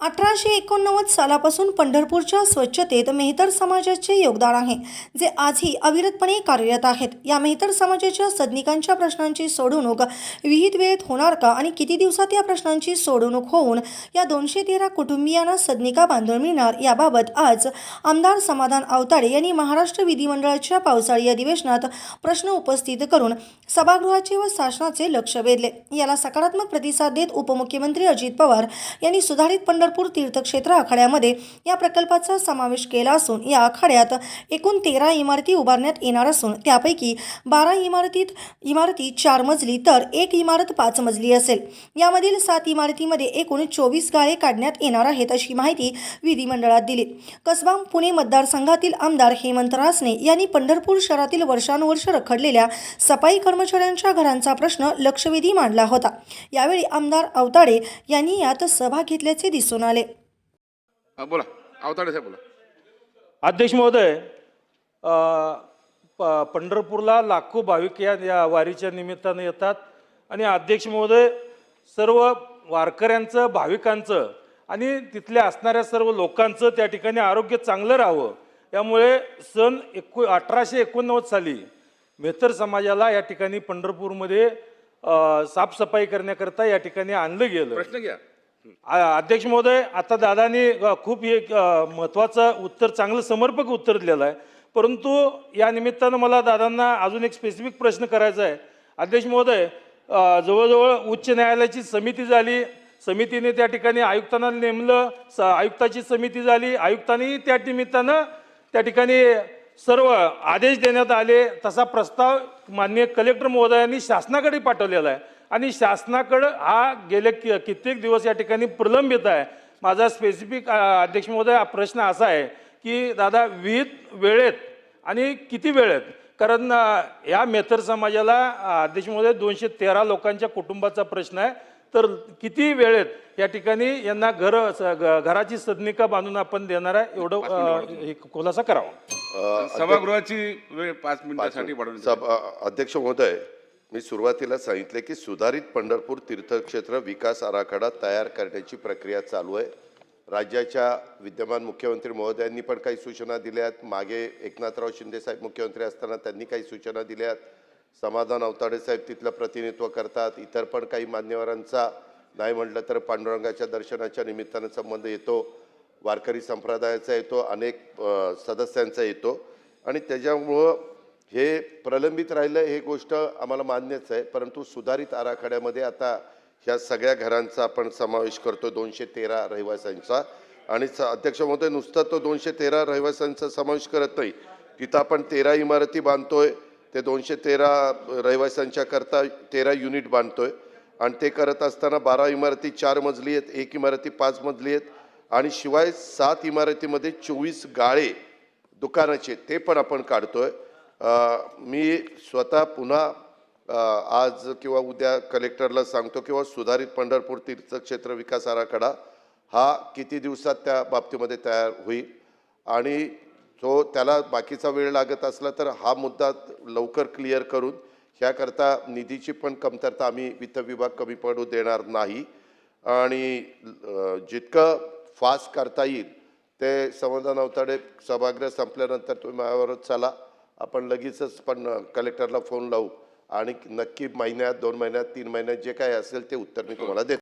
अठराशे एकोणनव्वद सालापासून पंढरपूरच्या स्वच्छतेत मेहतर समाजाचे योगदान आहे जे आजही अविरतपणे कार्यरत आहेत. या मेहतर समाजाच्या सदनिकांच्या प्रश्नांची सोडवणूक विहित वेळेत होणार का आणि किती दिवसात या प्रश्नांची सोडवणूक होऊन या दोनशे तेरा कुटुंबियांना सदनिका बांधून मिळणार याबाबत आज आमदार समाधान अवताडे यांनी महाराष्ट्र विधिमंडळाच्या पावसाळी अधिवेशनात प्रश्न उपस्थित करून सभागृहाचे व शासनाचे लक्ष वेधले. याला सकारात्मक प्रतिसाद देत उपमुख्यमंत्री अजित पवार यांनी सुधारित पंढरपूर तीर्थक्षेत्र आखाड्यामध्ये या प्रकल्पाचा समावेश केला असून या आखाड्यात एकूण तेरा इमारती उभारण्यात येणार असून त्यापैकी बारा इमारतीत इमारती चार मजली तर एक इमारत पाच मजली असेल. यामधील सात इमारतीमध्ये एकूण चोवीस गाळे काढण्यात येणार आहेत अशी माहिती विधिमंडळात दिली. कसबा पुणे मतदारसंघातील आमदार हेमंत रासने यांनी पंढरपूर शहरातील वर्षानुवर्ष रखडलेल्या सफाई कर्मचाऱ्यांच्या घरांचा प्रश्न लक्षवेधी मांडला होता. यावेळी आमदार अवताडे यांनी यात सहभाग घेतल्याचे दिसून आले. हा, बोला. अवताडे साहेब बोला. अध्यक्ष महोदय पंढरपूरला लाखो भाविक या या वारीच्या निमित्तानं येतात. आणि अध्यक्ष महोदय सर्व वारकऱ्यांचं भाविकांचं आणि तिथल्या असणाऱ्या सर्व लोकांचं त्या ठिकाणी आरोग्य चांगलं राहावं. यामुळे सन एकू अठराशे एकोणनव्वद साली मेहतर समाजाला या ठिकाणी पंढरपूरमध्ये साफसफाई करण्याकरता या ठिकाणी आणलं गेलं. प्रश्न घ्या. अध्यक्ष महोदय आता दादानी खूप एक महत्त्वाचं उत्तर चांगलं समर्पक उत्तर दिलेलं आहे. परंतु या निमित्तानं मला दादांना अजून एक स्पेसिफिक प्रश्न करायचा आहे. अध्यक्ष महोदय जवळजवळ उच्च न्यायालयाची समिती झाली. समितीने त्या ठिकाणी आयुक्तांना नेमलं. स आयुक्ताची समिती झाली. आयुक्तांनी त्या निमित्तानं त्या ठिकाणी सर्व आदेश देण्यात आले. तसा प्रस्ताव माननीय कलेक्टर महोदयांनी शासनाकडे पाठवलेला आहे. आणि शासनाकडं हा गेले कि कित्येक दिवस या ठिकाणी प्रलंबित आहे. माझा स्पेसिफिक अध्यक्ष महोदय हा प्रश्न असा आहे की दादा विहित वेळेत आणि किती वेळेत? कारण या मेथर समाजाला अध्यक्ष महोदय दोनशे तेरा लोकांच्या कुटुंबाचा प्रश्न आहे. तर किती वेळेत या ठिकाणी यांना घर घराची सदनिका बांधून आपण देणार आहे? एवढं हे खुलासा करावा. सभागृहाची वेळ पाच मिनिटासाठी वाढवली अध्यक्ष महोदय मी सुरुवातीला सांगितले की सुधारित पंढरपूर तीर्थक्षेत्र विकास आराखडा तयार करण्याची प्रक्रिया चालू आहे. राज्याच्या विद्यमान मुख्यमंत्री महोदयांनी पण काही सूचना दिल्या आहेत. मागे एकनाथराव शिंदेसाहेब मुख्यमंत्री असताना त्यांनी काही सूचना दिल्या आहेत. समाधान अवताडे साहेब तिथलं प्रतिनिधित्व करतात. इतर पण काही मान्यवरांचा नाही म्हटलं तर पांडुरंगाच्या दर्शनाच्या निमित्तानं संबंध येतो. वारकरी संप्रदायाचा येतो. अनेक सदस्यांचा येतो. आणि त्याच्यामुळं हे प्रलंबित राहिलं हे गोष्ट आम्हाला मान्यच आहे. परंतु सुधारित आराखड्यामध्ये आता ह्या सगळ्या घरांचा आपण समावेश करतो दोनशे तेरा रहिवाशांचा. आणि स- अध्यक्ष महोदय नुसता तो दोनशे तेरा रहिवाशांचा समावेश करत नाही. तिथं आपण तेरा इमारती बांधतोय ते दोनशे तेरा रहिवाशांच्या करता तेरा युनिट बांधतोय. आणि ते करत असताना बारा इमारती चार मजली आहेत एक इमारती पाच मजली आहेत. आणि शिवाय सात इमारतीमध्ये चोवीस गाळे दुकानाचे ते पण आपण काढतोय. मी स्वतः पुन्हा आज किंवा उद्या कलेक्टरला सांगतो किंवा सुधारित पंढरपूर तीर्थक्षेत्र विकास आराखडा हा किती दिवसात त्या बाबतीमध्ये तयार होईल आणि तो त्याला बाकीचा वेळ लागत असला तर हा मुद्दा लवकर क्लिअर करून ह्याकरता निधीची पण कमतरता आम्ही वित्त विभाग कमी पडू देणार नाही. आणि जितकं फास्ट करता येईल ते समाधान अवताडे सभागृह संपल्यानंतर तुम्ही माझ्यावरच चला. आपण लगेचच पण कलेक्टरला फोन लावू आणि नक्की महिन्यात दोन महिन्यात तीन महिन्यात जे काय असेल ते उत्तर मी तुम्हाला देतो.